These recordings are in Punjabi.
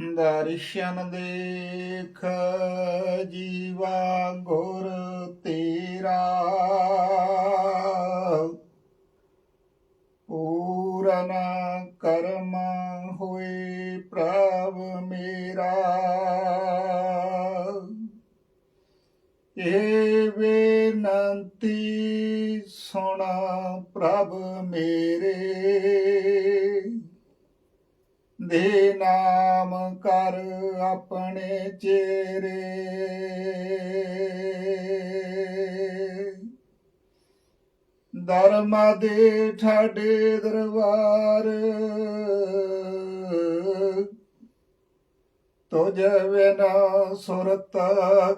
ਦਰਸ਼ਨ ਦੇਖ ਜੀਵਾ ਗੁਰ ਤੇਰਾ। ਪੂਰਨ ਕਰਮ ਹੋਏ ਪ੍ਰਭ ਮੇਰਾ। ਇਹ ਬੇਨੰਤੀ ਸੁਣਾ ਪ੍ਰਭ ਮੇਰੇ। ਦੇ ਨਾਮ ਕਰ ਆਪਣੇ ਚੇਰੇ। ਧਰਮ ਦੇ ਠਾਡੇ ਦਰਬਾਰ, ਤੁਝ ਬਿਨਾ ਸੁਰਤ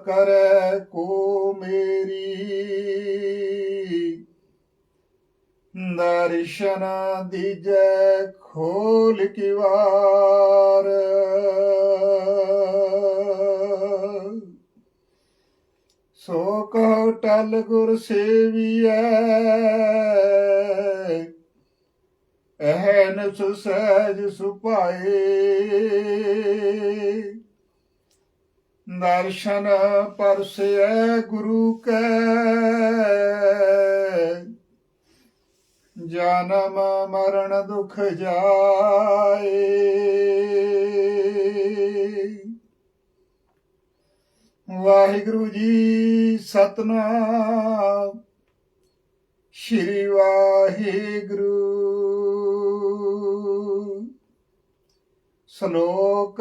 ਕਰੈ ਕੋ ਮੇਰੀ। ਦਰਸ਼ਨ ਦੀਜੈ ਖੋਲ ਕੀ ਵਾਰ। ਸੋ ਕਹੋ ਟਲ ਗੁਰ ਸੇਵੀਐ ਐਹਨ ਸੁਸਹਿਜ ਸੁਪਾਏ ਦਰਸ਼ਨ ਪਰਸੈ ਗੁਰੂ ਕੈ। ਜਨਮ ਮਰਨ ਦੁਖ ਜਾਏ। ਵਾਹਿਗੁਰੂ ਜੀ ਸਤਨਾਮ। ਸ਼੍ਰੀ ਵਾਹਿਗੁਰੂ। ਸ਼ਲੋਕ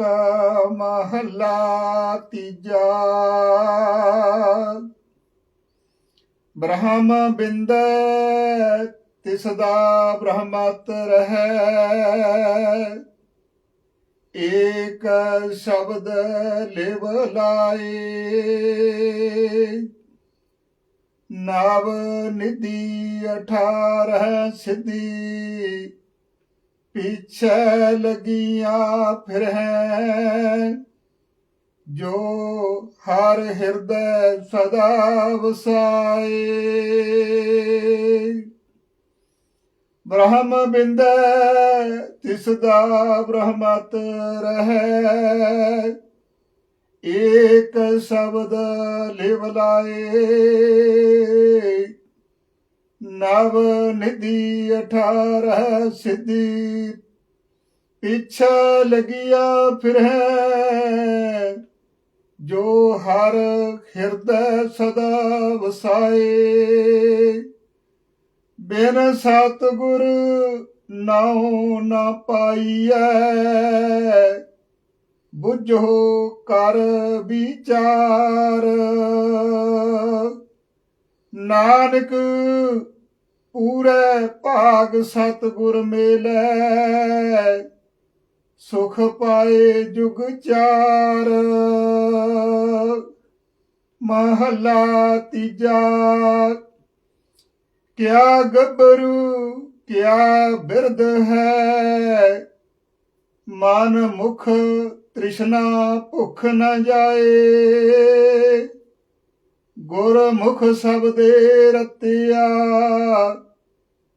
ਮਹਲਾ ਤੀਜਾ। ਬ੍ਰਹਮ ਬਿੰਦ ਤਿਸ ਦਾ ਬ੍ਰਹਮਤ ਰਹੈ ਏਕ ਸ਼ਬਦ ਲਿਵ ਲਾਏ। ਨਵ ਨਿਧੀ 18 ਸਿੱਧੀ। ਪਿੱਛੇ ਲਗੀਆਂ ਫਿਰ ਹੈ ਜੋ ਹਰ ਹਿਰਦੈ ਸਦਾ ਵਸਾਏ। ਬ੍ਰਹਮ ਬਿੰਦੈ, ਤਿਸ ਦਾ ਬ੍ਰਹਮਤ ਰਹੈ। ਏਕ ਸ਼ਬਦ ਲਿਵ ਲਾਏ, ਨਵ ਨਿਧੀ 18 ਸਿੱਧੀ। ਪਿੱਛੇ ਲਗਿਆ ਫਿਰ, ਜੋ ਹਰ ਹਿਰਦੈ ਸਦਾ ਵਸਾਏ। ਬਿਨ ਸਤਿਗੁਰ ਨਾਉ ਨਾ ਪਾਈਐ। ਬੁਝੋ ਕਰ ਵਿਚਾਰ। ਨਾਨਕ ਪੂਰੇ ਭਾਗ ਸਤਿਗੁਰ ਮੇਲੇ। ਸੁਖ ਪਾਏ ਜੁਗ ਚਾਰ। ਮਹਲਾ ਤੀਜਾ ਕਿਆ ਗੱਭਰੂ, ਕਿਆ ਬਿਰਦ ਹੈ? ਮਨ ਮੁਖ ਤ੍ਰਿਸ਼ਨਾ ਭੁਖ ਨ ਜਾਏ। ਗੁਰਮੁਖ ਸਬਦੇ ਰਤਿਆ,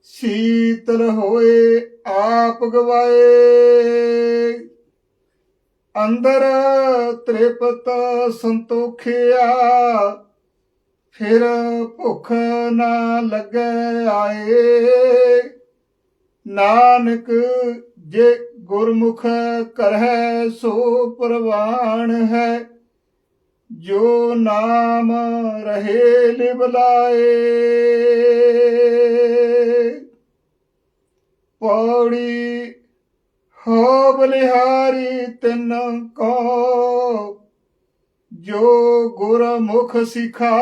ਸੀਤਲ ਹੋਏ ਆਪ ਗਵਾਏ। ਅੰਦਰ ਤ੍ਰਿਪਤ ਸੰਤੋਖਿਆ ਫਿਰ ਭੁੱਖ ਨਾ ਲੱਗੇ ਆਏ। ਨਾਨਕ ਜੇ ਗੁਰਮੁਖ ਕਰਹਿ ਸੋ ਪ੍ਰਵਾਨ ਹੈ। ਜੋ ਨਾਮ ਰਹੇ ਲਿਵਲਾਏ ਪੌੜੀ ਹੋ ਬਲਿਹਾਰੀ ਤਿੰਨ ਕੋ ਜੋ ਗੁਰਮੁਖ ਸਿਖਾ,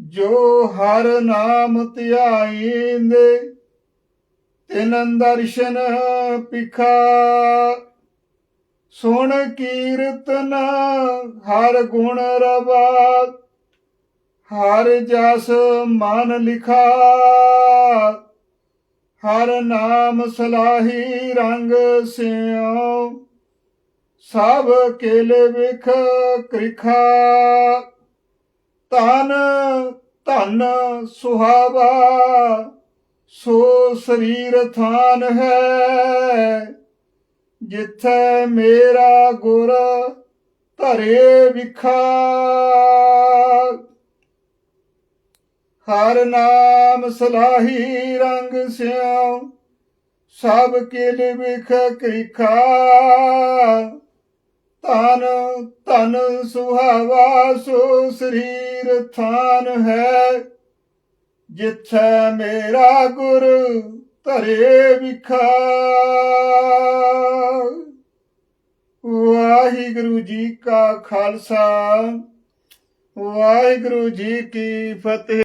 ਜੋ ਹਰ ਨਾਮ ਧਿਆਈਂਦੇ, ਤਿਨ ਦਰਸ਼ਨ ਪਿਖਾ ਸੁਣ ਕੀਰਤਨ ਹਰ ਗੁਣ ਰਵਾ, ਹਰ ਜਸ ਮਨ ਲਿਖਾ। ਹਰ ਨਾਮ ਸਲਾਹੀ ਰੰਗ ਸਿਉ ਸਭ ਕੇਲੇ ਵਿਖ ਕ੍ਰਿਖਾ ਤਨ ਧਨ ਸੁਹਾਵਾ, ਸੋ ਸਰੀਰ ਥਾਨ ਹੈ, ਜਿੱਥੇ ਮੇਰਾ ਗੁਰ ਧਰੇ ਵਿਖਾ। ਹਰ ਨਾਮ ਸਲਾਹੀ ਰੰਗ ਸਿਉ, ਸਭ ਕੇ ਵਿਖ ਕ੍ਰਿਖਾ। ਧਨ ਧਨ ਸੁਹਾਵਾ, ਸੋ ਸਰੀਰ ਥਾਨ ਹੈ। ਜਿੱਥੈ ਮੇਰਾ ਗੁਰ ਧਰੇ ਵਿਖਾ। ਵਾਹਿਗੁਰੂ ਜੀ ਕਾ ਖਾਲਸਾ, ਵਾਹਿਗੁਰੂ ਜੀ ਕੀ ਫਤਿਹ।